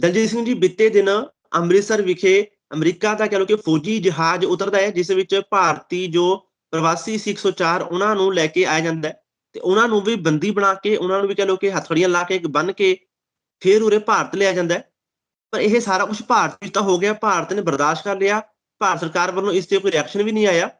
ਦਲਜੀਤ ਸਿੰਘ ਜੀ, ਬੀਤੇ ਦਿਨ ਅੰਮ੍ਰਿਤਸਰ ਵਿਖੇ ਅਮਰੀਕਾ ਦਾ ਕਹਿ ਲਓ ਕਿ ਫੌਜੀ ਜਹਾਜ਼ ਉਤਰਦਾ ਹੈ, ਜਿਸ ਵਿੱਚ ਭਾਰਤੀ ਜੋ ਪ੍ਰਵਾਸੀ ਸੀ 104 ਉਹਨਾਂ ਨੂੰ ਲੈ ਕੇ ਆਇਆ ਜਾਂਦਾ ਹੈ ਤੇ ਉਹਨਾਂ ਨੂੰ ਵੀ ਬੰਦੀ ਬਣਾ ਕੇ, ਉਹਨਾਂ ਨੂੰ ਵੀ ਕਹਿ ਲਓ ਕਿ ਹਥੜੀਆਂ ਲਾ ਕੇ ਬੰਨ ਕੇ ਫਿਰ ਉਰੇ ਭਾਰਤ ਲਿਆ ਜਾਂਦਾ ਹੈ। ਪਰ ਇਹ ਸਾਰਾ ਕੁਝ ਭਾਰਤ ਵਿੱਚ ਤਾਂ ਹੋ ਗਿਆ, ਭਾਰਤ ਨੇ ਬਰਦਾਸ਼ਤ ਕਰ ਲਿਆ, ਭਾਰਤ ਸਰਕਾਰ ਵੱਲੋਂ ਇਸ ਤੇ ਕੋਈ ਰਿਐਕਸ਼ਨ ਵੀ ਨਹੀਂ ਆਇਆ।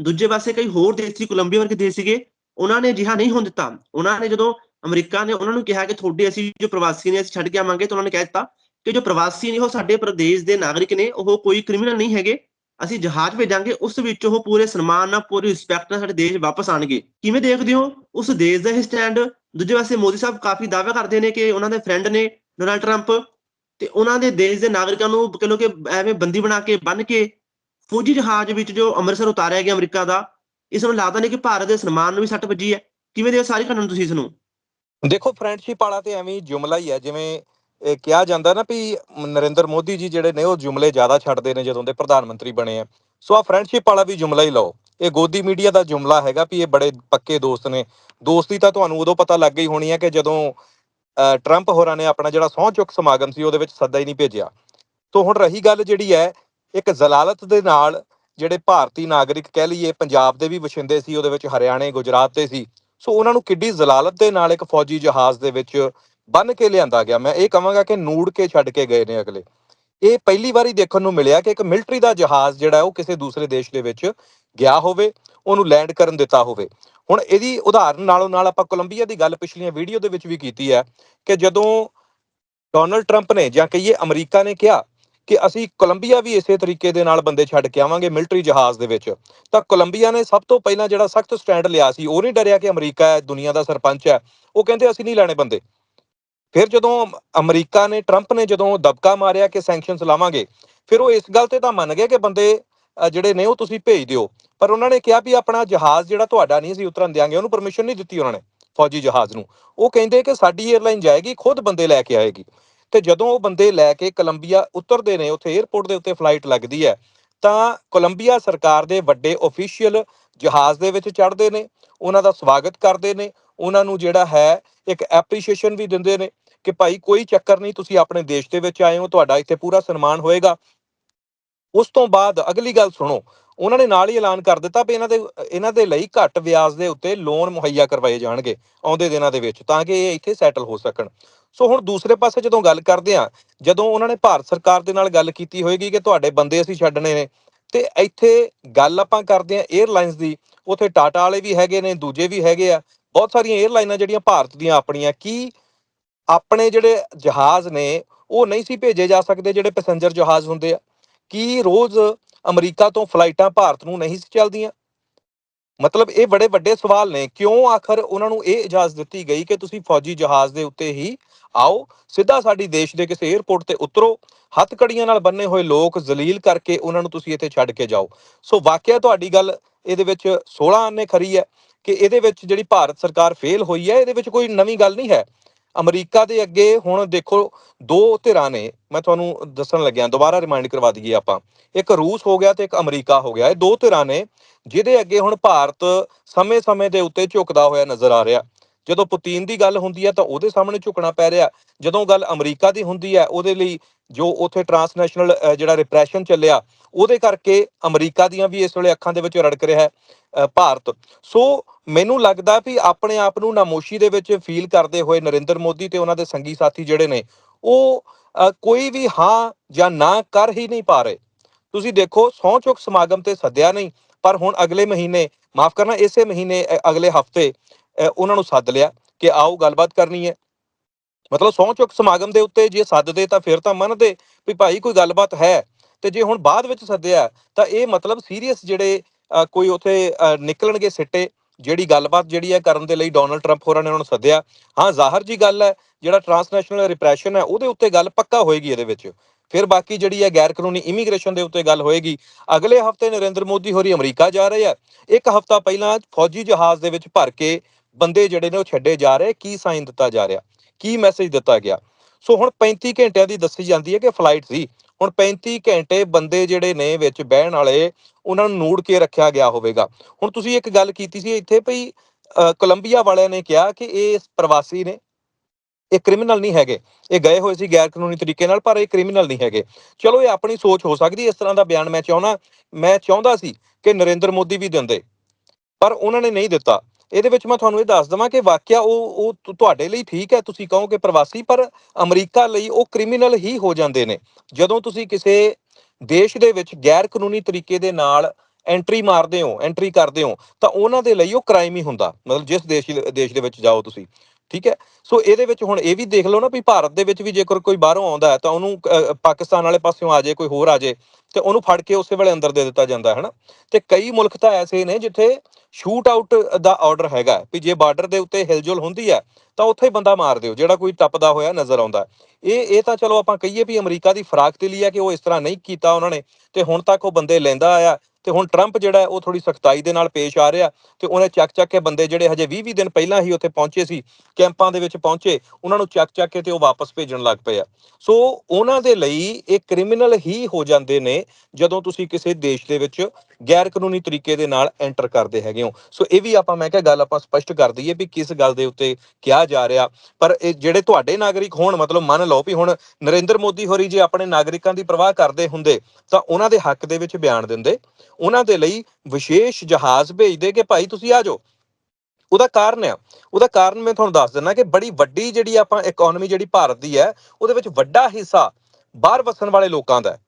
ਦੂਜੇ ਪਾਸੇ ਕਈ ਹੋਰ ਦੇਸ਼ ਸੀ, ਕੋਲੰਬੀਆ ਵਰਗੇ ਦੇਸ਼ ਸੀਗੇ, ਉਹਨਾਂ ਨੇ ਅਜਿਹਾ ਨਹੀਂ ਹੋਣ ਦਿੱਤਾ। ਉਹਨਾਂ ਨੇ ਜਦੋਂ ਅਮਰੀਕਾ ਨੇ ਉਹਨਾਂ ਨੂੰ ਕਿਹਾ ਕਿ ਤੁਹਾਡੇ ਅਸੀਂ ਜੋ ਪ੍ਰਵਾਸੀ ਨੇ, ਅਸੀਂ ਛੱਡ ਕੇ ਆਵਾਂਗੇ, ਤਾਂ ਉਹਨਾਂ ਨੇ ਕਹਿ ਦਿੱਤਾ ਕਿ ਜੋ ਪ੍ਰਵਾਸੀ ਨੇ ਉਹ ਸਾਡੇ ਪ੍ਰਦੇਸ਼ ਦੇ ਨਾਗਰਿਕ ਨੇ, ਉਹ ਕੋਈ ਕ੍ਰਿਮੀਨਲ ਨਹੀਂ ਹੈਗੇ। ਅਸੀਂ ਜਹਾਜ਼ ਭੇਜਾਂਗੇ, ਉਸ ਵਿੱਚ ਉਹ ਪੂਰੇ ਸਨਮਾਨ ਨਾਲ, ਪੂਰੀ ਰਿਸਪੈਕਟ ਨਾਲ ਸਾਡੇ ਦੇਸ਼ ਵਾਪਸ ਆਣਗੇ। ਕਿਵੇਂ ਦੇਖਦੇ ਹੋ? ਉਸ ਦੇਸ਼ ਦਾ ਇਹ ਸਟੈਂਡ ਦੂਜੇ ਪਾਸੇ ਮੋਦੀ ਸਾਹਿਬ ਕਾਫੀ ਦਾਅਵਾ ਕਰਦੇ ਨੇ ਕਿ ਉਹਨਾਂ ਦੇ ਫਰੈਂਡ ਨੇ ਡੋਨਾਲਡ ਟਰੰਪ ਤੇ ਉਹਨਾਂ ਦੇ ਦੇਸ਼ ਦੇ ਨਾਗਰਿਕਾਂ ਨੂੰ ਕਹਿ ਲਓ ਕਿ ਐਵੇਂ ਬੰਦੀ ਬਣਾ ਕੇ ਬੰਨ ਕੇ ਫੌਜੀ ਜਹਾਜ਼ ਵਿੱਚ ਜੋ ਅੰਮ੍ਰਿਤਸਰ ਉਤਾਰਿਆ ਗਿਆ ਅਮਰੀਕਾ ਦਾ, ਇਸ ਨੂੰ ਲੱਗਦਾ ਨਹੀਂ ਕਿ ਭਾਰਤ ਦੇ ਸਨਮਾਨ ਨੂੰ ਵੀ ਸੱਟ ਵੱਜੀ ਹੈ। ਕਿਵੇਂ ਦੇ ਸਾਰੀ ਘਟਨਾ ਤੁਸੀਂ ਇਸ ਨੂੰ? ਦੇਖੋ ਫਰੈਂਡਸ਼ਿਪ ਵਾਲਾ ਤੇ ਐਵੇਂ ਜੁਮਲਾ ਹੀ ਹੈ। ਜਿਵੇਂ ਇਹ ਕਿਹਾ ਜਾਂਦਾ ਨਾ ਵੀ ਨਰਿੰਦਰ ਮੋਦੀ ਜੀ ਜਿਹੜੇ ਨੇ ਉਹ ਜੁਮਲੇ ਜ਼ਿਆਦਾ ਛੱਡਦੇ ਨੇ ਜਦੋਂ ਦੇ ਪ੍ਰਧਾਨ ਮੰਤਰੀ ਬਣੇ ਆ। ਸੋ ਆ ਫਰੈਂਡਸ਼ਿਪ ਵਾਲਾ ਵੀ ਜੁਮਲਾ ਹੀ ਲਓ। ਇਹ ਗੋਦੀ ਮੀਡੀਆ ਦਾ ਜੁਮਲਾ ਹੈਗਾ ਵੀ ਇਹ ਬੜੇ ਪੱਕੇ ਦੋਸਤ ਨੇ। ਦੋਸਤੀ ਤਾਂ ਤੁਹਾਨੂੰ ਉਦੋਂ ਪਤਾ ਲੱਗ ਗਈ ਹੋਣੀ ਹੈ ਕਿ ਜਦੋਂ ਅਹ, ਟਰੰਪ ਹੋਰਾਂ ਨੇ ਆਪਣਾ ਜਿਹੜਾ ਸਹੁੰ ਚੁੱਕ ਸਮਾਗਮ ਸੀ ਉਹਦੇ ਵਿੱਚ ਸੱਦਾ ਹੀ ਨਹੀਂ ਭੇਜਿਆ। ਸੋ ਹੁਣ ਰਹੀ ਗੱਲ ਜਿਹੜੀ ਹੈ ਇੱਕ ਜ਼ਲਾਲਤ ਦੇ ਨਾਲ ਜਿਹੜੇ ਭਾਰਤੀ ਨਾਗਰਿਕ ਕਹਿ ਲਈਏ ਪੰਜਾਬ ਦੇ ਵੀ ਵਸਿੰਦੇ ਸੀ ਉਹਦੇ ਵਿੱਚ ਹਰਿਆਣੇ ਗੁਜਰਾਤ ਦੇ ਸੀ। ਸੋ ਉਹਨਾਂ ਨੂੰ ਕਿੱਡੀ ਜ਼ਲਾਲਤ ਦੇ ਨਾਲ ਇੱਕ ਫੌਜੀ ਜਹਾਜ਼ ਦੇ ਵਿੱਚ ਬੰਨ ਕੇ ਲਿਆਂਦਾ ਗਿਆ। ਮੈਂ ਇਹ ਕਹਾਂਗਾ ਕਿ ਨੂੜ ਕੇ ਛੱਡ ਕੇ ਗਏ ਨੇ ਅਗਲੇ। ਇਹ ਪਹਿਲੀ ਵਾਰੀ ਦੇਖਣ ਨੂੰ ਮਿਲਿਆ ਕਿ ਇੱਕ ਮਿਲਟਰੀ ਦਾ ਜਹਾਜ਼ ਜਿਹੜਾ ਉਹ ਕਿਸੇ ਦੂਸਰੇ ਦੇਸ਼ ਦੇ ਵਿੱਚ ਗਿਆ ਹੋਵੇ, ਉਹਨੂੰ ਲੈਂਡ ਕਰਨ ਦਿੱਤਾ ਹੋਵੇ। ਹੁਣ ਇਹਦੀ ਉਦਾਹਰਨ ਨਾਲੋਂ ਨਾਲ ਆਪਾਂ ਕੋਲੰਬੀਆ ਦੀ ਗੱਲ ਪਿਛਲੀਆਂ ਵੀਡੀਓ ਦੇ ਵਿੱਚ ਵੀ ਕੀਤੀ ਹੈ ਕਿ ਜਦੋਂ ਡੋਨਲਡ ਟਰੰਪ ਨੇ ਜਾਂ ਕਹੀਏ ਅਮਰੀਕਾ ਨੇ ਕਿਹਾ ਕਿ ਅਸੀਂ ਕੋਲੰਬੀਆ ਵੀ ਇਸੇ ਤਰੀਕੇ ਦੇ ਨਾਲ ਬੰਦੇ ਛੱਡ ਕੇ ਆਵਾਂਗੇ ਮਿਲਟਰੀ ਜਹਾਜ਼ ਦੇ ਵਿੱਚ, ਤਾਂ ਕੋਲੰਬੀਆ ਨੇ ਸਭ ਤੋਂ ਪਹਿਲਾਂ ਜਿਹੜਾ ਸਖਤ ਸਟੈਂਡ ਲਿਆ ਸੀ, ਉਹ ਨਹੀਂ ਡਰਿਆ ਕਿ ਅਮਰੀਕਾ ਹੈ, ਦੁਨੀਆ ਦਾ ਸਰਪੰਚ ਹੈ, ਉਹ ਕਹਿੰਦੇ ਅਸੀਂ ਨਹੀਂ ਲੈਣੇ ਬੰਦੇ। ਫਿਰ ਜਦੋਂ ਅਮਰੀਕਾ ਨੇ, ਟਰੰਪ ਨੇ ਜਦੋਂ ਦਬਕਾ ਮਾਰਿਆ ਕਿ ਸੈਂਕਸ਼ਨਸ ਲਾਵਾਂਗੇ, ਫਿਰ ਉਹ ਇਸ ਗੱਲ ਤੇ ਤਾਂ ਮੰਨ ਗਏ ਕਿ ਬੰਦੇ ਜਿਹੜੇ ਨੇ ਉਹ ਤੁਸੀਂ ਭੇਜ ਦਿਓ। ਪਰ ਉਹਨਾਂ ਨੇ ਕਿਹਾ ਵੀ ਆਪਣਾ ਜਹਾਜ਼ ਜਿਹੜਾ ਤੁਹਾਡਾ ਨਹੀਂ ਅਸੀਂ ਉਤਰਨ ਦਿਆਂਗੇ, ਉਹਨੂੰ ਪਰਮਿਸ਼ਨ ਨਹੀਂ ਦਿੱਤੀ ਉਹਨਾਂ ਨੇ ਫੌਜੀ ਜਹਾਜ਼ ਨੂੰ। ਉਹ ਕਹਿੰਦੇ ਕਿ ਸਾਡੀ 에ਅਰਲਾਈਨ ਜਾਏਗੀ, ਖੁਦ ਬੰਦੇ ਲੈ ਕੇ ਆਏਗੀ। ਤੇ ਜਦੋਂ ਉਹ ਬੰਦੇ ਲੈ ਕੇ ਕੋਲੰਬੀਆ ਉਤਰਦੇ ਨੇ, ਉੱਥੇ 에ਅਰਪੋਰਟ ਦੇ ਉੱਤੇ ਫਲਾਈਟ ਲੱਗਦੀ ਹੈ, ਤਾਂ ਕੋਲੰਬੀਆ ਸਰਕਾਰ ਦੇ ਵੱਡੇ ਅਫੀਸ਼ੀਅਲ ਜਹਾਜ਼ ਦੇ ਵਿੱਚ ਚੜ੍ਹਦੇ ਨੇ, ਉਹਨਾਂ ਦਾ ਸਵਾਗਤ ਕਰਦੇ ਨੇ, ਉਹਨਾਂ ਨੂੰ ਜਿਹੜਾ ਹੈ, ਇੱਕ ਐਪਰੀਸ਼ੀਏਸ਼ਨ ਵੀ ਦਿੰਦੇ ਨੇ। ਕਿ ਭਾਈ ਕੋਈ ਚੱਕਰ ਨਹੀਂ, ਤੁਸੀਂ ਆਪਣੇ ਦੇਸ਼ ਦੇ ਵਿੱਚ ਆਏ ਹੋ, ਤੁਹਾਡਾ ਇੱਥੇ ਪੂਰਾ ਸਨਮਾਨ ਹੋਏਗਾ। ਉਸ ਤੋਂ ਬਾਅਦ ਅਗਲੀ ਗੱਲ ਸੁਣੋ, ਉਹਨਾਂ ਨੇ ਨਾਲ ਹੀ ਐਲਾਨ ਕਰ ਦਿੱਤਾ ਵੀ ਇਹਨਾਂ ਦੇ ਇਹਨਾਂ ਦੇ ਲਈ ਘੱਟ ਵਿਆਜ ਦੇ ਉੱਤੇ ਲੋਨ ਮੁਹੱਈਆ ਕਰਵਾਏ ਜਾਣਗੇ ਆਉਂਦੇ ਦਿਨਾਂ ਦੇ ਵਿੱਚ, ਤਾਂ ਕਿ ਇਹ ਇੱਥੇ ਸੈਟਲ ਹੋ ਸਕਣ। ਸੋ ਹੁਣ ਦੂਸਰੇ ਪਾਸੇ ਜਦੋਂ ਗੱਲ ਕਰਦੇ ਆ ਜਦੋਂ ਉਹਨਾਂ ਨੇ ਭਾਰਤ ਸਰਕਾਰ ਦੇ ਨਾਲ ਗੱਲ ਕੀਤੀ ਹੋਏਗੀ ਕਿ ਤੁਹਾਡੇ ਬੰਦੇ ਅਸੀਂ ਛੱਡਣੇ ਨੇ, ਤੇ ਇੱਥੇ ਗੱਲ ਆਪਾਂ ਕਰਦੇ ਆ 에ਅਰਲਾਈਨਸ ਦੀ, ਉੱਥੇ ਟਾਟਾ ਵਾਲੇ ਵੀ ਹੈਗੇ ਨੇ, ਦੂਜੇ ਵੀ ਹੈਗੇ ਆ, ਬਹੁਤ ਸਾਰੀਆਂ 에ਅਰਲਾਈਨਾਂ ਜਿਹੜੀਆਂ ਭਾਰਤ ਦੀਆਂ ਆਪਣੀਆਂ, ਕੀ ਆਪਣੇ ਜਿਹੜੇ ਜਹਾਜ਼ ਨੇ, ਉਹ ਨਹੀਂ ਸੀ ਭੇਜੇ ਜਾ ਸਕਦੇ ਜਿਹੜੇ ਪੈਸੇਂਜਰ ਜਹਾਜ਼ ਹੁੰਦੇ ਆ। ਕੀ ਰੋਜ਼ ਅਮਰੀਕਾ ਤੋਂ ਫਲਾਈਟਾਂ ਭਾਰਤ ਨੂੰ ਨਹੀਂ ਸੀ ਚੱਲਦੀਆਂ? ਮਤਲਬ ਇਹ ਬੜੇ ਵੱਡੇ ਸਵਾਲ ਨੇ। ਕਿਉਂ ਆਖਰ ਉਹਨਾਂ ਨੂੰ ਇਹ ਇਜਾਜ਼ਤ ਦਿੱਤੀ ਗਈ ਕਿ ਤੁਸੀਂ ਫੌਜੀ ਜਹਾਜ਼ ਦੇ ਉੱਤੇ ਹੀ ਆਓ, ਸਿੱਧਾ ਸਾਡੀ ਦੇਸ਼ ਦੇ ਕਿਸੇ 에ਅਰਪੋਰਟ ਤੇ ਉਤਰੋ, ਹੱਥਕੜੀਆਂ ਨਾਲ ਬੰਨੇ ਹੋਏ ਲੋਕ ਜ਼ਲੀਲ ਕਰਕੇ ਉਹਨਾਂ ਨੂੰ ਤੁਸੀਂ ਇੱਥੇ ਛੱਡ ਕੇ ਜਾਓ। ਸੋ ਵਾਕਿਆ ਤੁਹਾਡੀ ਗੱਲ ਇਹਦੇ ਵਿੱਚ 16 ਆਨੇ ਖਰੀ ਹੈ ਕਿ ਇਹਦੇ ਵਿੱਚ ਜਿਹੜੀ ਭਾਰਤ ਸਰਕਾਰ ਫੇਲ ਹੋਈ ਹੈ, ਇਹਦੇ ਵਿੱਚ ਕੋਈ ਨਵੀਂ ਗੱਲ ਨਹੀਂ ਹੈ। ਅਮਰੀਕਾ ਦੇ ਅੱਗੇ ਹੁਣ ਦੇਖੋ ਦੋ ਧਿਰਾਂ ਨੇ, ਮੈਂ ਤੁਹਾਨੂੰ ਦੱਸਣ ਲੱਗਿਆ, ਦੁਬਾਰਾ ਰਿਮਾਈਂਡ ਕਰਵਾ ਦਈਏ ਆਪਾਂ। ਇੱਕ ਰੂਸ ਹੋ ਗਿਆ ਤੇ ਇੱਕ ਅਮਰੀਕਾ ਹੋ ਗਿਆ। ਇਹ ਦੋ ਧਿਰਾਂ ਨੇ ਜਿਹਦੇ ਅੱਗੇ ਹੁਣ ਭਾਰਤ ਸਮੇਂ-ਸਮੇਂ ਦੇ ਉੱਤੇ ਝੁਕਦਾ ਹੋਇਆ ਨਜ਼ਰ ਆ ਰਿਹਾ। ਜਦੋਂ ਪੁਤੀਨ ਦੀ ਗੱਲ ਹੁੰਦੀ ਹੈ ਤਾਂ ਉਹਦੇ ਸਾਹਮਣੇ ਝੁਕਣਾ ਪੈ ਰਿਹਾ। ਜਦੋਂ ਗੱਲ ਅਮਰੀਕਾ ਦੀ ਹੁੰਦੀ ਹੈ, ਉਹਦੇ ਲਈ ਜੋ ਉਥੇ ਟਰਾਂਸਨੈਸ਼ਨਲ ਜਿਹੜਾ ਰਿਪਰੈਸ਼ਨ ਚੱਲਿਆ ਉਹਦੇ ਕਰਕੇ ਅਮਰੀਕਾ ਦੀਆਂ ਵੀ ਇਸ ਵੇਲੇ ਅੱਖਾਂ ਦੇ ਵਿੱਚ ਰੜਕ ਰਿਹਾ ਹੈ ਭਾਰਤ। ਸੋ ਮੈਨੂੰ ਲੱਗਦਾ ਵੀ ਆਪਣੇ ਆਪ ਨੂੰ ਨਾਮੋਸ਼ੀ ਦੇ ਵਿੱਚ ਫੀਲ ਕਰਦੇ ਹੋਏ ਨਰਿੰਦਰ ਮੋਦੀ ਤੇ ਉਹਨਾਂ ਦੇ ਸੰਗੀ ਸਾਥੀ ਜਿਹੜੇ ਨੇ, ਉਹ ਕੋਈ ਵੀ ਹਾਂ ਜਾਂ ਨਾ ਕਰ ਹੀ ਨਹੀਂ ਪਾ ਰਹੇ। ਤੁਸੀਂ ਦੇਖੋ, ਸਹੁੰ ਚੁੱਕ ਸਮਾਗਮ ਤੇ ਸੱਦਿਆ ਨਹੀਂ, ਪਰ ਹੁਣ ਅਗਲੇ ਮਹੀਨੇ, ਮਾਫ ਕਰਨਾ, ਇਸੇ ਮਹੀਨੇ ਅਗਲੇ ਹਫ਼ਤੇ ਉਹਨਾਂ ਨੂੰ ਸੱਦ ਲਿਆ ਕਿ ਆਓ ਗੱਲਬਾਤ ਕਰਨੀ ਹੈ। ਮਤਲਬ ਸਹੁੰ ਚੁੱਕ ਸਮਾਗਮ ਦੇ ਉੱਤੇ ਜੇ ਸੱਦਦੇ ਤਾਂ ਫਿਰ ਤਾਂ ਮੰਨਦੇ ਵੀ ਭਾਈ ਕੋਈ ਗੱਲਬਾਤ ਹੈ। ਤੇ ਜੇ ਹੁਣ ਬਾਅਦ ਵਿੱਚ ਸੱਦਿਆ ਤਾਂ ਇਹ ਮਤਲਬ ਸੀਰੀਅਸ ਜਿਹੜੇ ਕੋਈ ਉਥੇ ਨਿਕਲਣਗੇ ਸਿੱਟੇ, ਜਿਹੜੀ ਗੱਲਬਾਤ ਜਿਹੜੀ ਹੈ ਕਰਨ ਦੇ ਲਈ ਡੋਨਲਡ ਟਰੰਪ ਹੋਰਾਂ ਨੇ ਉਹਨਾਂ ਨੂੰ ਸੱਦਿਆ। ਹਾਂ, ਜ਼ਾਹਰ ਜੀ ਗੱਲ ਹੈ, ਜਿਹੜਾ ਟਰਾਂਸਨੈਸ਼ਨਲ ਰਿਪਰੈਸ਼ਨ ਹੈ, ਉਹਦੇ ਉੱਤੇ ਗੱਲ ਪੱਕਾ ਹੋਏਗੀ ਇਹਦੇ ਵਿੱਚ। ਫਿਰ ਬਾਕੀ ਜਿਹੜੀ ਹੈ ਗੈਰ ਕਾਨੂੰਨੀ ਇਮੀਗ੍ਰੇਸ਼ਨ ਦੇ ਉੱਤੇ ਗੱਲ ਹੋਏਗੀ। ਅਗਲੇ ਹਫ਼ਤੇ ਨਰਿੰਦਰ ਮੋਦੀ ਹੋਰੀ ਅਮਰੀਕਾ ਜਾ ਰਹੇ ਆ ਇੱਕ ਹਫਤਾ ਪਹਿਲਾਂ ਫੌਜੀ ਜਹਾਜ਼ ਦੇ ਵਿੱਚ ਭਰ ਕੇ ਬੰਦੇ ਜਿਹੜੇ ਨੇ ਉਹ ਛੱਡੇ ਜਾ ਰਹੇ, ਕੀ ਸਾਈਨ ਦਿੱਤਾ ਜਾ ਰਿਹਾ, ਕੀ ਮੈਸੇਜ ਦਿੱਤਾ ਗਿਆ। ਸੋ ਹੁਣ 35 ਘੰਟਿਆਂ ਦੀ ਦੱਸੀ ਜਾਂਦੀ ਹੈ ਕਿ ਫਲਾਈਟ ਸੀ। ਹੁਣ 35 ਘੰਟੇ ਬੰਦੇ ਜਿਹੜੇ ਨੇ ਵਿੱਚ ਬਹਿਣ ਵਾਲੇ, ਉਹਨਾਂ ਨੂੰ ਨੂੜ ਕੇ ਰੱਖਿਆ ਗਿਆ ਹੋਵੇਗਾ। ਹੁਣ ਤੁਸੀਂ ਇੱਕ ਗੱਲ ਕੀਤੀ ਸੀ, ਇੱਥੇ ਭਈ ਕੋਲੰਬੀਆ ਵਾਲਿਆਂ ਨੇ ਕਿਹਾ ਕਿ ਇਹ ਪ੍ਰਵਾਸੀ ਨੇ। ਇਹ ਕ੍ਰਿਮੀਨਲ ਨਹੀਂ ਹੈਗੇ। ਇਹ ਗਏ ਹੋਏ ਸੀ ਗੈਰ ਕਾਨੂੰਨੀ ਤਰੀਕੇ ਨਾਲ, ਪਰ ਇਹ ਕ੍ਰਿਮੀਨਲ ਨਹੀਂ ਹੈਗੇ। ਚਲੋ, ਇਹ ਆਪਣੀ ਸੋਚ ਹੋ ਸਕਦੀ ਇਸ ਤਰ੍ਹਾਂ ਦਾ ਬਿਆਨ ਮੈਂ ਚਾਹੁੰਦਾ ਮੈਂ ਚਾਹੁੰਦਾ ਸੀ ਕਿ ਨਰਿੰਦਰ ਮੋਦੀ ਵੀ ਦਿੰਦੇ। ਪਰ ਉਹਨਾਂ ਨੇ ਨਹੀਂ ਦਿੱਤਾ। ਇਹਦੇ ਵਿੱਚ ਮੈਂ ਤੁਹਾਨੂੰ ਇਹ ਦੱਸ ਦਵਾਂ ਕਿ ਵਾਕਿਆ ਉਹ ਉਹ ਤੁਹਾਡੇ ਲਈ ਠੀਕ ਹੈ, ਤੁਸੀਂ ਕਹੋ ਕਿ ਪ੍ਰਵਾਸੀ, ਪਰ ਅਮਰੀਕਾ ਲਈ ਉਹ ਕ੍ਰਿਮੀਨਲ ਹੀ ਹੋ ਜਾਂਦੇ ਨੇ। ਜਦੋਂ ਤੁਸੀਂ ਕਿਸੇ ਦੇਸ਼ ਦੇ ਵਿੱਚ ਗੈਰ ਕਾਨੂੰਨੀ ਤਰੀਕੇ ਦੇ ਨਾਲ ਐਂਟਰੀ ਮਾਰਦੇ ਹੋ, ਐਂਟਰੀ ਕਰਦੇ ਹੋ, ਤਾਂ ਉਹਨਾਂ ਦੇ ਲਈ ਉਹ ਕ੍ਰਾਈਮ ਹੀ ਹੁੰਦਾ। ਮਤਲਬ ਜਿਸ ਦੇਸ਼ ਦੇਸ਼ ਦੇ ਵਿੱਚ ਜਾਓ ਤੁਸੀਂ। ਠੀਕ ਹੈ? ਸੋ ਇਹਦੇ ਵਿੱਚ ਹੁਣ ਇਹ ਵੀ ਦੇਖ ਲਓ ਨਾ ਵੀ ਭਾਰਤ ਦੇ ਵਿੱਚ ਵੀ ਜੇਕਰ ਕੋਈ ਬਾਹਰੋਂ ਆਉਂਦਾ ਹੈ ਤਾਂ ਉਹਨੂੰ ਪਾਕਿਸਤਾਨ ਵਾਲੇ ਪਾਸਿਓਂ ਆ ਜਾਏ ਕੋਈ ਹੋਰ ਆ ਜਾਏ ਤੇ ਉਹਨੂੰ ਫੜ ਕੇ ਉਸੇ ਵੇਲੇ ਅੰਦਰ ਦੇ ਦਿੱਤਾ ਜਾਂਦਾ ਹੈ, ਹਨਾ? ਤੇ ਕਈ ਮੁਲਕ ਤਾਂ ਐਸੇ ਨੇ ਜਿੱਥੇ ਸ਼ੂਟ ਆਊਟ ਦਾ ਆਰਡਰ ਹੈਗਾ ਵੀ ਜੇ ਬਾਰਡਰ ਦੇ ਉੱਤੇ ਹਿਲਜੁਲ ਹੁੰਦੀ ਹੈ, ਤਾਂ ਉੱਥੇ ਹੀ ਬੰਦਾ ਮਾਰ ਦਿਓ, ਜਿਹੜਾ ਕੋਈ ਟੱਪਦਾ ਹੋਇਆ ਨਜ਼ਰ ਆਉਂਦਾ ਇਹ ਇਹ ਤਾਂ ਚਲੋ ਆਪਾਂ ਕਹੀਏ ਵੀ ਅਮਰੀਕਾ ਦੀ ਫਰਾਕ ਤੇ ਲਈ ਹੈ ਕਿ ਉਹ ਇਸ ਤਰ੍ਹਾਂ ਨਹੀਂ ਕੀਤਾ ਉਹਨਾਂ ਨੇ, ਤੇ ਹੁਣ ਤੱਕ ਉਹ ਬੰਦੇ ਲੈਂਦਾ ਆਇਆ ਤੇ ਹੁਣ ਟਰੰਪ ਜਿਹੜਾ ਉਹ ਥੋੜੀ ਸਖਤਾਈ ਦੇ ਨਾਲ ਪੇਸ਼ ਆ ਰਿਹਾ ਤੇ ਉਹਨੇ ਚੱਕ ਚੱਕ ਕੇ ਬੰਦੇ ਜਿਹੜੇ ਹਜੇ 20 20 ਦਿਨ ਪਹਿਲਾਂ ਹੀ ਉੱਥੇ ਪਹੁੰਚੇ ਸੀ, ਕੈਂਪਾਂ ਦੇ ਵਿੱਚ ਪਹੁੰਚੇ, ਉਹਨਾਂ ਨੂੰ ਚੱਕ ਚੱਕ ਕੇ ਤੇ ਉਹ ਵਾਪਸ ਭੇਜਣ ਲੱਗ ਪਏ ਆ। ਸੋ ਉਹਨਾਂ ਦੇ ਲਈ ਇਹ ਕ੍ਰਿਮੀਨਲ ਹੀ ਹੋ ਜਾਂਦੇ ਨੇ ਜਦੋਂ ਤੁਸੀਂ ਕਿਸੇ ਦੇਸ਼ ਦੇ ਵਿੱਚ ਗੈਰ ਕਾਨੂੰਨੀ ਤਰੀਕੇ ਦੇ ਨਾਲ ਐਂਟਰ ਕਰਦੇ ਹੈਗੇ ਹੋ। ਸੋ ਇਹ ਵੀ ਆਪਾਂ ਮੈਂ ਕਿਹਾ ਗੱਲ ਆਪਾਂ ਸਪਸ਼ਟ ਕਰ ਦਈਏ ਵੀ ਕਿਸ ਗੱਲ ਦੇ ਉੱਤੇ ਕਿਹਾ ਜਾ ਰਿਹਾ। ਪਰ ਇਹ ਜਿਹੜੇ ਤੁਹਾਡੇ ਨਾਗਰਿਕ ਹੋਣ, ਮਤਲਬ ਮੰਨ ਲਓ ਵੀ ਹੁਣ ਨਰਿੰਦਰ ਮੋਦੀ ਹੋਰੀ ਜੇ ਆਪਣੇ ਨਾਗਰਿਕਾਂ ਦੀ ਪਰਵਾਹ ਕਰਦੇ ਹੁੰਦੇ, ਤਾਂ ਉਹਨਾਂ ਦੇ ਹੱਕ ਦੇ ਵਿੱਚ ਬਿਆਨ ਦਿੰਦੇ। ਉਹਨਾਂ ਦੇ ਲਈ ਵਿਸ਼ੇਸ਼ ਜਹਾਜ਼ ਭੇਜਦੇ ਕਿ ਭਾਈ ਤੁਸੀਂ ਆ ਜਾਓ। ਉਹਦਾ ਕਾਰਨ ਆ। ਉਹਦਾ ਕਾਰਨ ਮੈਂ ਤੁਹਾਨੂੰ ਦੱਸ ਦਿੰਦਾ ਕਿ ਬੜੀ ਵੱਡੀ ਜਿਹੜੀ ਆਪਾਂ ਇਕਨੋਮੀ ਜਿਹੜੀ ਭਾਰਤ ਦੀ ਹੈ, ਉਹਦੇ ਵਿੱਚ ਵੱਡਾ ਹਿੱਸਾ ਬਾਹਰ ਵਸਣ ਵਾਲੇ ਲੋਕਾਂ ਦਾ ਹੈ।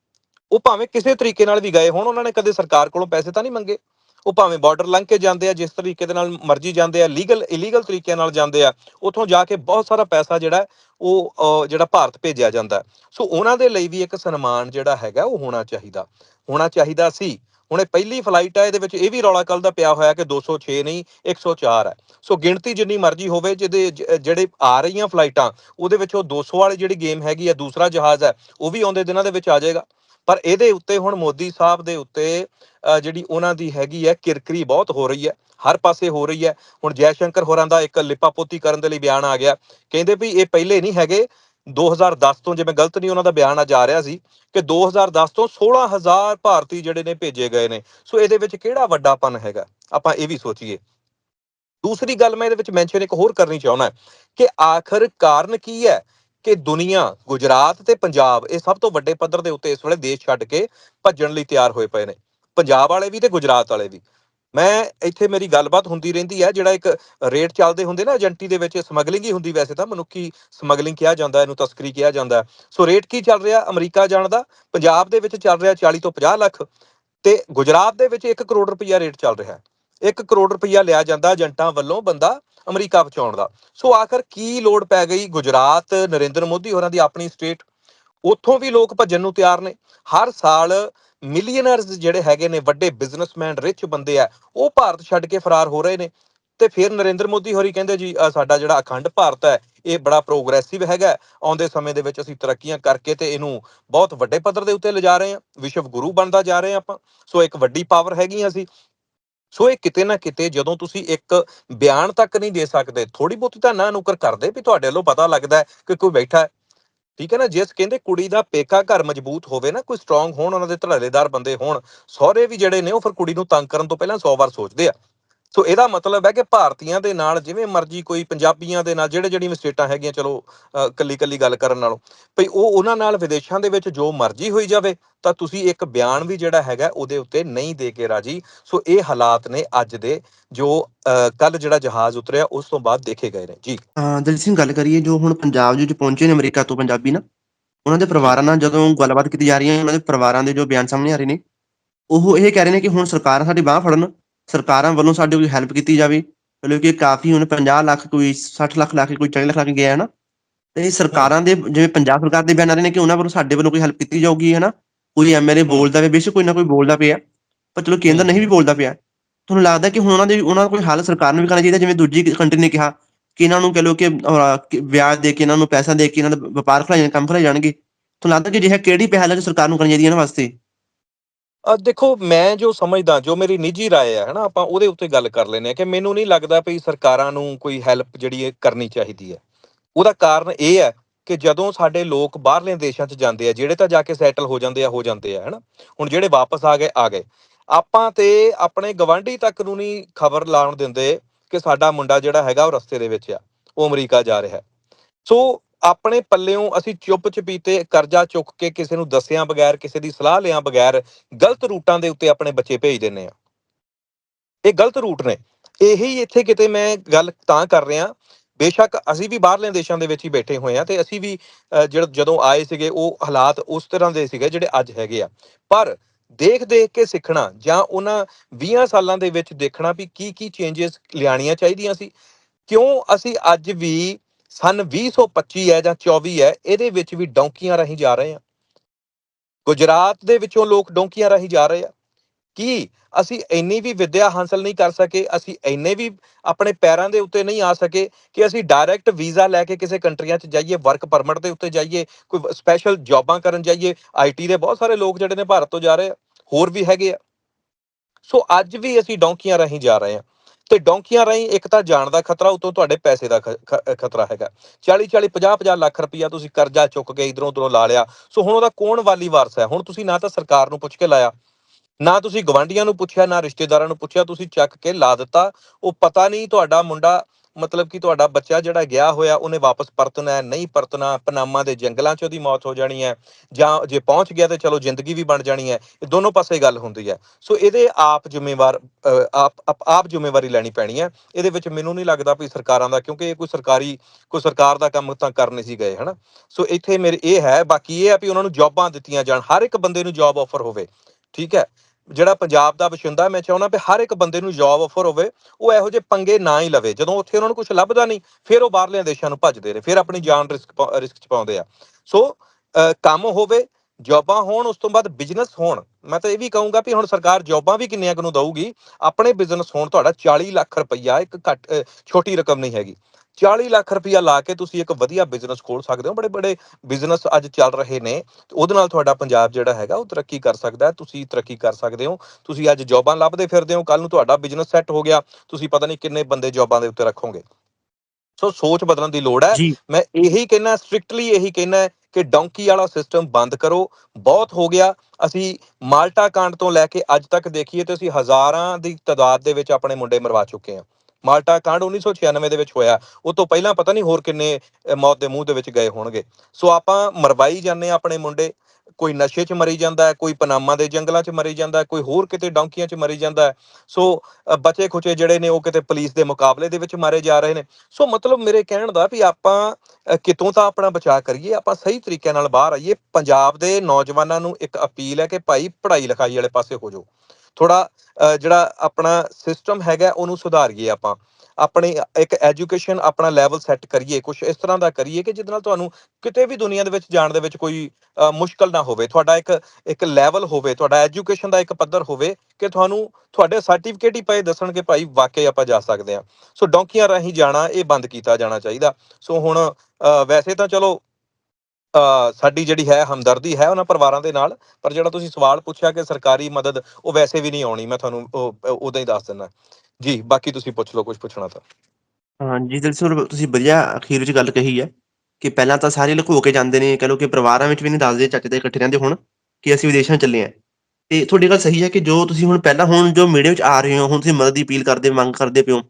ਉਹ ਭਾਵੇਂ ਕਿਸੇ ਤਰੀਕੇ ਨਾਲ ਵੀ ਗਏ ਹੋਣ, ਉਹਨਾਂ ਨੇ ਕਦੇ ਸਰਕਾਰ ਕੋਲੋਂ ਪੈਸੇ ਤਾਂ ਨਹੀਂ ਮੰਗੇ। ਉਹ ਭਾਵੇਂ ਬਾਰਡਰ ਲੰਘ ਕੇ ਜਾਂਦੇ ਆ, ਜਿਸ ਤਰੀਕੇ ਦੇ ਨਾਲ ਮਰਜ਼ੀ ਜਾਂਦੇ ਆ ਲੀਗਲ ਇਲੀਗਲ ਤਰੀਕੇ ਨਾਲ ਜਾਂਦੇ ਆ, ਉੱਥੋਂ ਜਾ ਕੇ ਬਹੁਤ ਸਾਰਾ ਪੈਸਾ ਜਿਹੜਾ ਉਹ ਜਿਹੜਾ ਭਾਰਤ ਭੇਜਿਆ ਜਾਂਦਾ ਸੋ ਉਹਨਾਂ ਦੇ ਲਈ ਵੀ ਇੱਕ ਸਨਮਾਨ ਜਿਹੜਾ ਹੈਗਾ, ਉਹ ਹੋਣਾ ਚਾਹੀਦਾ। ਹੋਣਾ ਚਾਹੀਦਾ ਸੀ। ਹੁਣ ਇਹ ਪਹਿਲੀ ਫਲਾਈਟ ਹੈ ਇਹਦੇ ਵਿੱਚ ਇਹ ਵੀ ਰੌਲਾ ਕੱਲ ਦਾ ਪਿਆ ਹੋਇਆ ਕਿ 206 ਨਹੀਂ 104 ਹੈ। ਸੋ ਗਿਣਤੀ ਜਿੰਨੀ ਮਰਜ਼ੀ ਹੋਵੇ, ਜਿਹਦੇ, ਜ- ਜਿਹੜੇ ਆ ਰਹੀਆਂ ਫਲਾਈਟਾਂ ਉਹਦੇ ਵਿੱਚ ਉਹ 200 ਵਾਲੀ ਜਿਹੜੀ ਗੇਮ ਹੈਗੀ ਆ, ਦੂਸਰਾ ਜਹਾਜ਼ ਹੈ, ਉਹ ਵੀ ਆਉਂਦੇ ਦਿਨਾਂ ਦੇ ਵਿੱਚ ਆ ਜਾਏਗਾ। ਪਰ ਇਹਦੇ ਉੱਤੇ ਹੁਣ ਮੋਦੀ ਸਾਹਿਬ ਦੇ ਉੱਤੇ ਜਿਹੜੀ ਉਹਨਾਂ ਦੀ ਹੈਗੀ ਹੈ, ਕਿਰਕਰੀ ਬਹੁਤ ਹੋ ਰਹੀ ਹੈ, ਹਰ ਪਾਸੇ ਹੋ ਰਹੀ ਹੈ। ਹੁਣ ਜੈ ਸ਼ੰਕਰ ਹੋਰਾਂ ਦਾ ਇੱਕ ਲਿਪਾਪੋਤੀ ਕਰਨ ਦੇ ਲਈ ਬਿਆਨ ਆ ਗਿਆ। ਕਹਿੰਦੇ ਵੀ ਇਹ ਪਹਿਲੇ ਨਹੀਂ ਹੈਗੇ 2010 ਤੋਂ ਜੇ ਮੈਂ ਗਲਤ ਨਹੀਂ ਉਹਨਾਂ ਦਾ ਬਿਆਨ ਅੱਜ ਆ ਰਿਹਾ ਸੀ, ਕਿ 2010 ਤੋਂ 16000 ਭਾਰਤੀ ਜਿਹੜੇ ਨੇ ਭੇਜੇ ਗਏ ਨੇ। ਸੋ ਇਹਦੇ ਵਿੱਚ ਕਿਹੜਾ ਵੱਡਾਪਨ ਹੈਗਾ? ਆਪਾਂ ਇਹ ਵੀ ਸੋਚੀਏ। ਦੂਸਰੀ ਗੱਲ ਮੈਂ ਇਹਦੇ ਵਿੱਚ ਮੈਂਸ਼ਨ ਇੱਕ ਹੋਰ ਕਰਨੀ ਚਾਹੁੰਦਾ, ਕਿ ਆਖਰ ਕਾਰਨ ਕੀ ਹੈ? ਕਿ ਦੁਨੀਆ, ਗੁਜਰਾਤ ਤੇ ਪੰਜਾਬ ਇਹ ਸਭ ਤੋਂ ਵੱਡੇ ਪੱਧਰ ਦੇ ਉੱਤੇ ਇਸ ਵੇਲੇ ਦੇਸ਼ ਛੱਡ ਕੇ ਭੱਜਣ ਲਈ ਤਿਆਰ ਹੋਏ ਪਏ ਨੇ। ਪੰਜਾਬ ਵਾਲੇ ਵੀ ਤੇ ਗੁਜਰਾਤ ਵਾਲੇ ਵੀ। ਮੈਂ ਇੱਥੇ ਮੇਰੀ ਗੱਲਬਾਤ ਹੁੰਦੀ ਰਹਿੰਦੀ ਹੈ, ਜਿਹੜਾ ਇੱਕ ਰੇਟ ਚੱਲਦੇ ਹੁੰਦੇ ਨਾ ਏਜੰਟੀ ਦੇ ਵਿੱਚ, ਸਮਗਲਿੰਗ ਹੀ ਹੁੰਦੀ ਵੈਸੇ ਤਾਂ, ਮਨੁੱਖੀ ਸਮਗਲਿੰਗ ਕਿਹਾ ਜਾਂਦਾ, ਇਹਨੂੰ ਤਸਕਰੀ ਕਿਹਾ ਜਾਂਦਾ ਸੋ ਰੇਟ ਕੀ ਚੱਲ ਰਿਹਾ ਅਮਰੀਕਾ ਜਾਣ ਦਾ? ਪੰਜਾਬ ਦੇ ਵਿੱਚ ਚੱਲ ਰਿਹਾ 40 ਤੋਂ 50 ਲੱਖ ਤੇ ਗੁਜਰਾਤ ਦੇ ਵਿੱਚ 1 ਕਰੋੜ ਰੁਪਈਆ ਰੇਟ ਚੱਲ ਰਿਹਾ 1 ਕਰੋੜ ਰੁਪਈਆ ਲਿਆ ਜਾਂਦਾ ਏਜੰਟਾਂ ਵੱਲੋਂ ਬੰਦਾ ਅਮਰੀਕਾ ਪਹੁੰਚਾਉਣ ਦਾ। ਸੋ ਆਖਰ ਕੀ ਲੋੜ ਪੈ ਗਈ ਗੁਜਰਾਤ, ਨਰਿੰਦਰ ਮੋਦੀ ਹੋਰਾਂ ਦੀ ਆਪਣੀ ਸਟੇਟ? ਉੱਥੋਂ ਵੀ ਲੋਕ ਭੱਜਣ ਨੂੰ ਤਿਆਰ ਨੇ। ਹਰ ਸਾਲ ਮਿਲੀਅਨਰਸ ਜਿਹੜੇ ਹੈਗੇ ਨੇ, ਵੱਡੇ ਬਿਜ਼ਨਸਮੈਨ ਰਿਚ ਬੰਦੇ ਆ, ਉਹ ਭਾਰਤ ਛੱਡ ਕੇ ਫਰਾਰ ਹੋ ਰਹੇ ਨੇ। ਤੇ ਫਿਰ ਨਰਿੰਦਰ ਮੋਦੀ ਹੋਰੀ ਕਹਿੰਦੇ, ਜੀ ਸਾਡਾ ਜਿਹੜਾ ਅਖੰਡ ਭਾਰਤ ਹੈ, ਇਹ ਬੜਾ ਪ੍ਰੋਗਰੈਸਿਵ ਹੈਗਾ। ਆਉਂਦੇ ਸਮੇਂ ਦੇ ਵਿੱਚ ਅਸੀਂ ਤਰੱਕੀਆਂ ਕਰਕੇ ਤੇ ਇਹਨੂੰ ਬਹੁਤ ਵੱਡੇ ਪੱਧਰ ਦੇ ਉੱਤੇ ਲਿਜਾ ਰਹੇ ਹਾਂ। ਵਿਸ਼ਵ ਗੁਰੂ ਬਣਦਾ ਜਾ ਰਹੇ ਹਾਂ ਆਪਾਂ। ਸੋ ਇੱਕ ਵੱਡੀ ਪਾਵਰ ਹੈਗੀ ਅਸੀਂ। ਸੋ ਇਹ ਕਿਤੇ ਨਾ ਕਿਤੇ ਜਦੋਂ ਤੁਸੀਂ ਇੱਕ ਬਿਆਨ ਤੱਕ ਨਹੀਂ ਦੇ ਸਕਦੇ ਥੋੜੀ ਬਹੁਤੀ ਤਾਂ ਨਾ ਨੁਕਰ ਕਰਦੇ ਵੀ ਤੁਹਾਡੇ ਵੱਲੋਂ ਪਤਾ ਲੱਗਦਾ ਕਿ ਕੋਈ ਬੈਠਾ ਹੈ। ਠੀਕ ਹੈ ਨਾ, ਜਿਸ ਕਹਿੰਦੇ ਕੁੜੀ ਦਾ ਪੇਕਾ ਘਰ ਮਜ਼ਬੂਤ ਹੋਵੇ ਨਾ, ਕੋਈ ਸਟਰੋਂਗ ਹੋਣ, ਉਹਨਾਂ ਦੇ ਧੜੇਦਾਰ ਬੰਦੇ ਹੋਣ, ਸਹੁਰੇ ਵੀ ਜਿਹੜੇ ਨੇ ਉਹ ਫਿਰ ਕੁੜੀ ਨੂੰ ਤੰਗ ਕਰਨ ਤੋਂ ਪਹਿਲਾਂ 100 ਵਾਰ ਸੋਚਦੇ ਆ। ਸੋ ਇਹਦਾ ਮਤਲਬ ਹੈ ਕਿ ਭਾਰਤੀਆਂ ਦੇ ਨਾਲ ਜਿਵੇਂ ਮਰਜ਼ੀ ਕੋਈ ਪੰਜਾਬੀਆਂ ਦੇ ਨਾਲ ਜਿਹੜੇ ਜਿਹੜੀਆਂ ਸਟੇਟਾਂ ਹੈਗੀਆਂ, ਚਲੋ ਅਹ ਕੱਲੀ ਕੱਲੀ ਗੱਲ ਕਰਨ ਨਾਲੋਂ, ਭਈ ਉਹ ਉਹਨਾਂ ਨਾਲ ਵਿਦੇਸ਼ਾਂ ਦੇ ਵਿੱਚ ਜੋ ਮਰਜ਼ੀ ਹੋਈ ਜਾਵੇ, ਤਾਂ ਤੁਸੀਂ ਇੱਕ ਬਿਆਨ ਵੀ ਜਿਹੜਾ ਹੈਗਾ ਉਹਦੇ ਉੱਤੇ ਨਹੀਂ ਦੇ ਕੇ ਰਾਜੀ। ਸੋ ਇਹ ਹਾਲਾਤ ਨੇ ਅੱਜ ਦੇ ਜੋ ਕੱਲ ਜਿਹੜਾ ਜਹਾਜ਼ ਉਤਰਿਆ, ਉਸ ਤੋਂ ਬਾਅਦ ਦੇਖੇ ਗਏ ਨੇ। ਜੀ। ਅਹ ਦਲਜੀਤ ਸਿੰਘ, ਗੱਲ ਕਰੀਏ ਜੋ ਹੁਣ ਪੰਜਾਬ ਦੇ ਵਿੱਚ ਪਹੁੰਚੇ ਨੇ ਅਮਰੀਕਾ ਤੋਂ ਪੰਜਾਬੀ ਨਾ, ਉਹਨਾਂ ਦੇ ਪਰਿਵਾਰਾਂ ਨਾਲ ਜਦੋਂ ਗੱਲਬਾਤ ਕੀਤੀ ਜਾ ਰਹੀ ਹੈ, ਉਹਨਾਂ ਦੇ ਪਰਿਵਾਰਾਂ ਦੇ ਜੋ ਬਿਆਨ ਸਾਹਮਣੇ ਆ ਰਹੇ ਨੇ, ਉਹ ਇਹ ਕਹਿ ਰਹੇ ਨੇ ਕਿ ਹੁਣ ਸਰਕਾਰ ਸਾਡੀ ਬਾਹ ਫੜਨ। ਸਰਕਾਰਾਂ ਵੱਲੋਂ ਸਾਡੇ ਕੋਈ ਹੈਲਪ ਕੀਤੀ ਜਾਵੇ। ਮਤਲਬ ਕਿ ਕਾਫੀ ਹੁਣ 50 ਲੱਖ ਕੋਈ 60 ਲੱਖ ਲਾ ਕੇ ਕੋਈ 40 ਲੱਖ ਲਾ ਕੇ ਗਿਆ ਹੈ ਨਾ। ਤੇ ਸਰਕਾਰਾਂ ਦੇ, ਜਿਵੇਂ ਪੰਜਾਬ ਸਰਕਾਰ ਦੇ ਬਿਆਨ ਆ ਰਹੇ ਨੇ ਕਿ ਉਹਨਾਂ ਵੱਲੋਂ ਸਾਡੇ ਵੱਲੋਂ ਕੋਈ ਹੈਲਪ ਕੀਤੀ ਜਾਊਗੀ, ਹੈ ਨਾ। ਕੋਈ ਐਮਐਲਏ ਬੋਲਦਾ ਪਿਆ, ਬੇਸ਼ੱਕ ਕੋਈ ਨਾ ਕੋਈ ਬੋਲਦਾ ਪਿਆ। ਪਰ ਚਲੋ ਕੇਂਦਰ ਨਹੀਂ ਵੀ ਬੋਲਦਾ ਪਿਆ। ਤੁਹਾਨੂੰ ਲੱਗਦਾ ਕਿ ਹੁਣ ਉਹਨਾਂ ਦੇ, ਉਹਨਾਂ ਦਾ ਕੋਈ ਹੱਲ ਸਰਕਾਰ ਨੂੰ ਵੀ ਕਰਨਾ ਚਾਹੀਦਾ, ਜਿਵੇਂ ਦੂਜੀ ਕੰਟਰੀ ਨੇ ਕਿਹਾ ਕਿ ਇਹਨਾਂ ਨੂੰ ਕਹ ਲੋ ਕਿ ਵਿਆਜ ਦੇ ਕੇ ਇਹਨਾਂ ਨੂੰ ਪੈਸਾ ਦੇ ਕੇ ਇਹਨਾਂ ਦਾ ਵਪਾਰ ਖਲਾਈ ਜਾਣ, ਕੰਮ ਖਲਾਈ ਜਾਣਗੇ। ਤੁਹਾਨੂੰ ਲੱਗਦਾ ਕਿ ਅਜਿਹਾ ਕਿਹੜੀ ਪਹਿਲ ਹੈ ਜੋ ਸਰਕਾਰ ਨੂੰ ਕਰਨੀ ਚਾਹੀਦੀ ਹੈ ਇਹਨਾਂ ਵਾਸਤੇ? ਦੇਖੋ ਮੈਂ ਜੋ ਸਮਝਦਾ ਜੋ ਮੇਰੀ ਨਿੱਜੀ رائے ਹੈ ਹਨਾ ਆਪਾਂ ਉਹਦੇ ਉੱਤੇ ਗੱਲ ਕਰ ਲੈਨੇ ਆ ਕਿ ਮੈਨੂੰ ਨਹੀਂ ਲੱਗਦਾ ਵੀ ਸਰਕਾਰਾਂ ਨੂੰ ਕੋਈ ਹੈਲਪ ਜਿਹੜੀ ਹੈ ਕਰਨੀ ਚਾਹੀਦੀ ਹੈ ਉਹਦਾ ਕਾਰਨ ਇਹ ਹੈ ਕਿ ਜਦੋਂ ਸਾਡੇ ਲੋਕ ਬਾਹਰਲੇ ਦੇਸ਼ਾਂ 'ਚ ਜਾਂਦੇ ਆ ਜਿਹੜੇ ਤਾਂ ਜਾ ਕੇ ਸੈਟਲ ਹੋ ਜਾਂਦੇ ਆ ਹੋ ਜਾਂਦੇ ਆ ਹਨਾ ਹੁਣ ਜਿਹੜੇ ਵਾਪਸ ਆ ਗਏ ਆ ਗਏ ਆਪਾਂ ਤੇ ਆਪਣੇ ਗਵਾਂਢੀ ਤੱਕ ਨੂੰ ਨਹੀਂ ਖਬਰ ਲਾਉਣ ਦਿੰਦੇ ਕਿ ਸਾਡਾ ਮੁੰਡਾ ਜਿਹੜਾ ਹੈਗਾ ਉਹ ਰਸਤੇ ਦੇ ਵਿੱਚ ਆ ਉਹ ਅਮਰੀਕਾ ਜਾ ਰਿਹਾ ਹੈ ਸੋ ਆਪਣੇ ਪੱਲਿਓਂ ਅਸੀਂ ਚੁੱਪ ਚਪੀਤੇ ਕਰਜ਼ਾ ਚੁੱਕ ਕੇ ਕਿਸੇ ਨੂੰ ਦੱਸਿਆਂ ਬਗੈਰ ਕਿਸੇ ਦੀ ਸਲਾਹ ਲਿਆਂ ਬਗੈਰ ਗਲਤ ਰੂਟਾਂ ਦੇ ਉੱਤੇ ਆਪਣੇ ਬੱਚੇ ਭੇਜ ਦਿੰਨੇ ਆ ਇਹ ਗਲਤ ਰੂਟ ਨੇ। ਇਹੀ ਇੱਥੇ ਕਿਤੇ ਮੈਂ ਗੱਲ ਤਾਂ ਕਰ ਰਿਹਾ ਬੇਸ਼ੱਕ ਅਸੀਂ ਵੀ ਬਾਹਰਲੇ ਦੇਸ਼ਾਂ ਦੇ ਵਿੱਚ ਹੀ ਬੈਠੇ ਹੋਏ ਆ ਤੇ ਅਸੀਂ ਵੀ ਅਹ, ਜਿਹੜਾ ਜਦੋਂ ਆਏ ਸੀਗੇ ਉਹ ਹਾਲਾਤ ਉਸ ਤਰ੍ਹਾਂ ਦੇ ਸੀਗੇ ਜਿਹੜੇ ਅੱਜ ਹੈਗੇ ਆ। ਪਰ ਦੇਖ ਦੇਖ ਕੇ ਸਿੱਖਣਾ ਜਾਂ ਉਹਨਾਂ 20 ਸਾਲਾਂ ਦੇ ਵਿੱਚ ਦੇਖਣਾ ਵੀ ਕੀ ਕੀ ਚੇਂਜਸ ਲਿਆਣੀਆਂ ਚਾਹੀਦੀਆਂ ਸੀ ਕਿਉਂ ਅਸੀਂ ਅੱਜ ਵੀ ਸਨ 2025 ਹੈ ਜਾਂ 24 ਹੈ, ਇਹਦੇ ਵਿੱਚ ਵੀ ਡੌਂਕੀਆਂ ਰਾਹੀਂ ਜਾ ਰਹੇ ਆ ਗੁਜਰਾਤ ਦੇ ਵਿੱਚੋਂ ਲੋਕ ਡੌਂਕੀਆਂ ਰਾਹੀਂ ਜਾ ਰਹੇ ਆ। ਕੀ ਅਸੀਂ ਇੰਨੀ ਵੀ ਵਿੱਦਿਆ ਹਾਸਲ ਨਹੀਂ ਕਰ ਸਕੇ, ਅਸੀਂ ਇੰਨੇ ਵੀ ਆਪਣੇ ਪੈਰਾਂ ਦੇ ਉੱਤੇ ਨਹੀਂ ਆ ਸਕੇ ਕਿ ਅਸੀਂ ਡਾਇਰੈਕਟ ਵੀਜ਼ਾ ਲੈ ਕੇ ਕਿਸੇ ਕੰਟਰੀਆਂ 'ਚ ਜਾਈਏ, ਵਰਕ ਪਰਮਿਟ ਦੇ ਉੱਤੇ ਜਾਈਏ, ਕੋਈ ਸਪੈਸ਼ਲ ਜੌਬਾਂ ਕਰਨ ਜਾਈਏ। ਆਈਟੀ ਦੇ ਬਹੁਤ ਸਾਰੇ ਲੋਕ ਜਿਹੜੇ ਨੇ ਭਾਰਤ ਤੋਂ ਜਾ ਰਹੇ ਆ, ਹੋਰ ਵੀ ਹੈਗੇ ਆ। ਸੋ ਅੱਜ ਵੀ ਅਸੀਂ ਡੌਂਕੀਆਂ ਰਾਹੀਂ ਜਾ ਰਹੇ ਆ ਤੇ ਡੌਂਕੀਆਂ ਰਾਹੀਂ ਇੱਕ ਤਾਂ ਜਾਣ ਦਾ ਖਤਰਾ, ਉਤੋਂ ਤੁਹਾਡੇ ਪੈਸੇ ਦਾ ਖਤਰਾ ਹੈਗਾ। 40 40 50 50 ਲੱਖ ਰੁਪਇਆ ਤੁਸੀਂ ਕਰਜ਼ਾ ਚੁੱਕ ਕੇ ਇਧਰੋਂ ਉਧਰੋਂ ਲਾ ਲਿਆ। ਸੋ ਹੁਣ ਉਹਦਾ ਕੌਣ ਵਾਲੀ ਵਾਰਸ ਹੈ? ਹੁਣ ਤੁਸੀਂ ਨਾ ਤਾਂ ਸਰਕਾਰ ਨੂੰ ਪੁੱਛ ਕੇ ਲਾਇਆ, ਨਾ ਤੁਸੀਂ ਗਵਾਂਢੀਆਂ ਨੂੰ ਪੁੱਛਿਆ, ਨਾ ਰਿਸ਼ਤੇਦਾਰਾਂ ਨੂੰ ਪੁੱਛਿਆ, ਤੁਸੀਂ ਚੱਕ ਕੇ ਲਾ ਦਿੱਤਾ। ਉਹ ਪਤਾ ਨਹੀਂ ਤੁਹਾਡਾ ਮੁੰਡਾ ਮਤਲਬ ਕਿ ਤੁਹਾਡਾ ਬੱਚਾ ਜਿਹੜਾ ਗਿਆ ਹੋਇਆ, ਉਹਨੇ ਵਾਪਸ ਪਰਤਣਾ ਹੈ, ਨਹੀਂ ਪਰਤਣਾ, ਪਨਾਮਾ ਦੇ ਜੰਗਲਾਂ 'ਚ ਉਹਦੀ ਮੌਤ ਹੋ ਜਾਣੀ ਹੈ, ਜਾਂ ਜੇ ਪਹੁੰਚ ਗਿਆ ਤੇ ਚਲੋ ਜ਼ਿੰਦਗੀ ਵੀ ਬਣ ਜਾਣੀ ਹੈ, ਇਹ ਦੋਨੋਂ ਪਾਸੇ ਗੱਲ ਹੁੰਦੀ ਹੈ। ਸੋ ਇਹਦੇ ਆਪ ਜ਼ਿੰਮੇਵਾਰ ਆਪ, ਆਪ- ਜ਼ਿੰਮੇਵਾਰੀ ਲੈਣੀ ਪੈਣੀ ਹੈ। ਇਹਦੇ ਵਿੱਚ ਮੈਨੂੰ ਨਹੀਂ ਲੱਗਦਾ ਵੀ ਸਰਕਾਰਾਂ ਦਾ, ਕਿਉਂਕਿ ਇਹ ਕੋਈ ਸਰਕਾਰੀ, ਕੋਈ ਸਰਕਾਰ ਦਾ ਕੰਮ ਤਾਂ ਕਰ ਸੀ ਗਏ, ਹਨਾ। ਸੋ ਇੱਥੇ ਮੇਰੇ, ਇਹ ਹੈ, ਬਾਕੀ ਇਹ ਹੈ ਵੀ ਉਹਨਾਂ ਨੂੰ ਜੌਬਾਂ ਦਿੱਤੀਆਂ ਜਾਣ, ਹਰ ਇੱਕ ਬੰਦੇ ਨੂੰ ਜੌਬ ਆਫਰ ਹੋਵੇ, ਠੀਕ ਹੈ। ਜਿਹੜਾ ਪੰਜਾਬ ਦਾ ਵਸਿੰਦਾ ਮੈਂ ਚਾਹੁੰਦਾ ਵੀ ਹਰ ਇੱਕ ਬੰਦੇ ਨੂੰ ਜੌਬ ਆਫਰ ਹੋਵੇ ਉਹ ਇਹੋ ਜਿਹੇ ਪੰਗੇ ਨਾ ਹੀ ਲਵੇ। ਜਦੋਂ ਉੱਥੇ ਉਹਨਾਂ ਨੂੰ ਕੁਝ ਲੱਭਦਾ ਨਹੀਂ ਫਿਰ ਉਹ ਬਾਹਰਲੇ ਦੇਸ਼ਾਂ ਨੂੰ ਭੱਜਦੇ ਨੇ ਫਿਰ ਆਪਣੀ ਜਾਨ ਰਿਸਕ ਰਿਸਕ ਚ ਪਾਉਂਦੇ ਆ। ਸੋ ਅਹ, ਕੰਮ ਹੋਵੇ ਜੌਬਾਂ ਹੋਣ ਉਸ ਤੋਂ ਬਾਅਦ ਬਿਜ਼ਨਸ ਹੋਣ। ਮੈਂ ਤਾਂ ਇਹ ਵੀ ਕਹੂੰਗਾ ਵੀ ਹੁਣ ਸਰਕਾਰ ਜੌਬਾਂ ਵੀ ਕਿੰਨੀਆਂ ਕੁ ਨੂੰ ਦਊਗੀ ਆਪਣੇ ਬਿਜ਼ਨਸ ਹੋਣ ਤੁਹਾਡਾ 40 ਲੱਖ ਰੁਪਈਆ ਇੱਕ ਘੱਟ ਛੋਟੀ ਰਕਮ ਨਹੀਂ ਹੈਗੀ। 40 ਲੱਖ ਰੁਪਈਆ ਲਾ ਕੇ ਤੁਸੀਂ ਇੱਕ ਵਧੀਆ ਬਿਜ਼ਨਸ ਖੋਲ ਸਕਦੇ ਹੋ। ਬੜੇ ਬੜੇ ਬਿਜ਼ਨਸ ਅੱਜ ਚੱਲ ਰਹੇ ਨੇ। ਉਹਦੇ ਨਾਲ ਤੁਹਾਡਾ ਪੰਜਾਬ ਜਿਹੜਾ ਹੈਗਾ ਉਹ ਤਰੱਕੀ ਕਰ ਸਕਦਾ ਤੁਸੀਂ ਤਰੱਕੀ ਕਰ ਸਕਦੇ ਹੋ। ਤੁਸੀਂ ਅੱਜ ਜੌਬਾਂ ਲੱਭਦੇ ਫਿਰਦੇ ਹੋ। ਕੱਲ ਨੂੰ ਤੁਹਾਡਾ ਬਿਜ਼ਨਸ ਸੈੱਟ ਹੋ ਗਿਆ। ਤੁਸੀਂ ਪਤਾ ਨਹੀਂ ਕਿੰਨੇ ਬੰਦੇ ਜੌਬਾਂ ਦੇ ਉੱਤੇ ਰੱਖੋਗੇ। ਸੋ ਸੋਚ ਬਦਲਣ ਦੀ ਲੋੜ ਹੈ। ਮੈਂ ਇਹੀ ਕਹਿਣਾ ਸਟ੍ਰਿਕਟਲੀ ਇਹੀ ਕਹਿਣਾ ਕਿ ਡੌਂਕੀ ਵਾਲਾ ਸਿਸਟਮ ਬੰਦ ਕਰੋ। ਬਹੁਤ ਹੋ ਗਿਆ। ਅਸੀਂ ਮਾਲਟਾ ਕਾਂਡ ਤੋਂ ਲੈ ਕੇ ਅੱਜ ਤੱਕ ਦੇਖੀਏ ਤੇ ਅਸੀਂ ਹਜ਼ਾਰਾਂ ਦੀ ਤਾਦਾਦ ਦੇ ਵਿੱਚ ਆਪਣੇ ਮੁੰਡੇ ਮਰਵਾ ਚੁੱਕੇ ਹਾਂ। ਮਾਲਟਾ ਕਾਂਡ 1996 ਦੇ ਵਿੱਚ ਹੋਇਆ। ਉਹ ਤੋਂ ਪਹਿਲਾਂ ਪਤਾ ਨਹੀਂ ਹੋਰ ਕਿੰਨੇ ਮੌਤ ਦੇ ਮੂੰਹ ਦੇ ਵਿੱਚ ਗਏ ਹੋਣਗੇ। ਸੋ ਆਪਾਂ ਮਰਵਾਈ ਜਾਂਦੇ ਹਾਂ ਆਪਣੇ ਮੁੰਡੇ। ਕੋਈ ਨਸ਼ੇ 'ਚ ਮਰੀ ਜਾਂਦਾ ਕੋਈ ਪਨਾਮਾ ਦੇ ਜੰਗਲਾਂ 'ਚ ਮਰੀ ਜਾਂਦਾ ਹੈ, ਕੋਈ ਹੋਰ ਕਿਤੇ ਡੌਂਕੀਆਂ 'ਚ ਮਰੀ ਜਾਂਦਾ ਸੋ ਬਚੇ ਖੁਚੇ ਜਿਹੜੇ ਨੇ ਉਹ ਕਿਤੇ ਪੁਲਿਸ ਦੇ ਮੁਕਾਬਲੇ ਦੇ ਵਿੱਚ ਮਾਰੇ ਜਾ ਰਹੇ ਨੇ। ਸੋ ਮਤਲਬ ਮੇਰੇ ਕਹਿਣ ਦਾ ਵੀ ਆਪਾਂ ਕਿਤੋਂ ਤਾਂ ਆਪਣਾ ਬਚਾਅ ਕਰੀਏ, ਆਪਾਂ ਸਹੀ ਤਰੀਕੇ ਨਾਲ ਬਾਹਰ ਆਈਏ। ਪੰਜਾਬ ਦੇ ਨੌਜਵਾਨਾਂ ਨੂੰ ਇੱਕ ਅਪੀਲ ਹੈ ਕਿ ਭਾਈ ਪੜ੍ਹਾਈ ਲਿਖਾਈ ਵਾਲੇ ਪਾਸੇ ਹੋ ਜਾਓ। ਥੋੜਾ ਜਿਹੜਾ ਆਪਣਾ ਸਿਸਟਮ ਹੈਗਾ ਉਹਨੂੰ ਸੁਧਾਰੀਏ ਆਪਾਂ। ਆਪਣੀ ਇੱਕ ਐਜੂਕੇਸ਼ਨ ਆਪਣਾ ਲੈਵਲ ਸੈੱਟ ਕਰੀਏ ਕੁਝ ਇਸ ਤਰ੍ਹਾਂ ਦਾ ਕਰੀਏ ਕਿ ਜਿਹਦੇ ਨਾਲ ਤੁਹਾਨੂੰ ਕਿਤੇ ਵੀ ਦੁਨੀਆ ਦੇ ਵਿੱਚ ਜਾਣ ਦੇ ਵਿੱਚ ਕੋਈ ਅ, ਮੁਸ਼ਕਲ ਨਾ ਹੋਵੇ। ਤੁਹਾਡਾ ਇੱਕ ਇੱਕ ਲੈਵਲ ਹੋਵੇ ਤੁਹਾਡਾ ਐਜੂਕੇਸ਼ਨ ਦਾ ਇੱਕ ਪੱਧਰ ਹੋਵੇ ਕਿ ਤੁਹਾਨੂੰ ਤੁਹਾਡੇ ਸਰਟੀਫਿਕੇਟ ਹੀ ਪਏ ਦੱਸਣ ਕਿ ਭਾਈ ਵਾਕਈ ਆਪਾਂ ਜਾ ਸਕਦੇ ਹਾਂ। ਸੋ ਡੌਂਕੀਆਂ ਰਾਹੀਂ ਜਾਣਾ ਇਹ ਬੰਦ ਕੀਤਾ ਜਾਣਾ ਚਾਹੀਦਾ। ਸੋ ਹੁਣ ਵੈਸੇ ਤਾਂ ਚਲੋ ਸਾਡੀ ਜਿਹੜੀ ਹੈ ਹਮਦਰਦੀ ਹੈ ਉਹਨਾਂ ਪਰਿਵਾਰਾਂ ਦੇ ਨਾਲ, ਪਰ ਜਿਹੜਾ ਤੁਸੀਂ ਸਵਾਲ ਪੁੱਛਿਆ ਕਿ ਸਰਕਾਰੀ ਮਦਦ, ਉਹ ਵੈਸੇ ਵੀ ਨਹੀਂ ਆਉਣੀ, ਮੈਂ ਤੁਹਾਨੂੰ ਉਦਾਂ ਹੀ ਦੱਸ ਦਿੰਦਾ। ਜੀ, ਬਾਕੀ ਤੁਸੀਂ ਪੁੱਛ ਲਓ ਕੁਝ ਪੁੱਛਣਾ ਤਾਂ। ਹਾਂਜੀ ਦਰਅਸਲ ਤੁਸੀਂ ਵਧੀਆ ਅਖੀਰ ਵਿੱਚ ਗੱਲ ਕਹੀ ਹੈ ਕਿ ਪਹਿਲਾਂ ਤਾਂ ਸਾਰੇ ਲੁਕੋ ਕੇ ਜਾਂਦੇ ਨੇ, ਕਹ ਲੋ ਕਿ ਪਰਿਵਾਰਾਂ ਵਿੱਚ ਵੀ ਨਹੀਂ ਦੱਸਦੇ, ਚਾਚੇ ਦੇ ਇਕੱਠੇ ਰਹਿੰਦੇ ਹੁਣ ਕਿ ਅਸੀਂ ਵਿਦੇਸ਼ਾਂ ਚੱਲੇ ਆ ਤੇ ਤੁਹਾਡੀ ਗੱਲ ਸਹੀ ਹੈ ਕਿ ਜੋ ਤੁਸੀਂ ਹੁਣ ਪਹਿਲਾਂ ਹੁਣ ਜੋ ਮੀਡੀਆ ਵਿੱਚ ਆ ਰਹੇ ਹੋ, ਹੁਣ ਤੁਸੀਂ ਮਦਦ ਦੀ ਅਪੀਲ ਕਰਦੇ, ਮੰਗ ਕਰਦੇ ਪਿਓ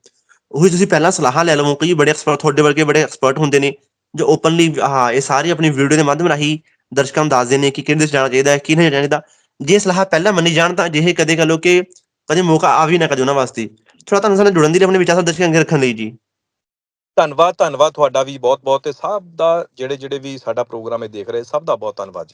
ਉਹੀ ਤੁਸੀਂ ਪਹਿਲਾਂ ਸਲਾਹਾਂ ਲੈ ਲਵੋ, ਕਈ ਬੜੇ ਐਕਸਪਰਟ ਤੁਹਾਡੇ ਵਰਗੇ ਬੜੇ ਐਕਸਪਰਟ ਹੁੰਦੇ ਨੇ ਜੋ ਓਪਨਲੀ ਹਾਂ, ਇਹ ਸਾਰੀ ਆਪਣੀ ਵੀਡੀਓ ਦੇ ਮਾਧਿਅਮ ਰਾਹੀਂ ਦਰਸ਼ਕਾਂ ਨੂੰ ਦੱਸਦੇ ਨੇ ਕਿ ਕਿਹਦੇ ਦੇਸ਼ ਜਾਣਾ ਚਾਹੀਦਾ ਹੈ ਕੀ ਜਾਣਾ ਚਾਹੀਦਾ। ਜੇ ਸਲਾਹ ਪਹਿਲਾਂ ਮੰਨੀ ਜਾਣ ਤਾਂ ਅਜਿਹੇ ਕਦੇ ਕਹ ਲੋ ਕਿ ਕਦੇ ਮੌਕਾ ਆ ਵੀ ਨਾ ਕਦੇ ਉਹਨਾਂ ਵਾਸਤੇ। ਥੋੜਾ ਤੁਹਾਨੂੰ ਸਾਨੂੰ ਜੁੜਨ ਦੀ ਆਪਣੇ ਵਿਚਾਰ ਦਰਸ਼ਕਾਂ ਅੱਗੇ ਰੱਖਣ ਲਈ ਜੀ। ਧੰਨਵਾਦ ਧੰਨਵਾਦ ਤੁਹਾਡਾ ਵੀ ਬਹੁਤ ਬਹੁਤ ਤੇ ਸਭ ਦਾ ਜਿਹੜੇ ਜਿਹੜੇ ਵੀ ਸਾਡਾ ਪ੍ਰੋਗਰਾਮ ਇਹ ਦੇਖ ਰਹੇ, ਸਭ ਦਾ ਬਹੁਤ ਧੰਨਵਾਦ ਜੀ।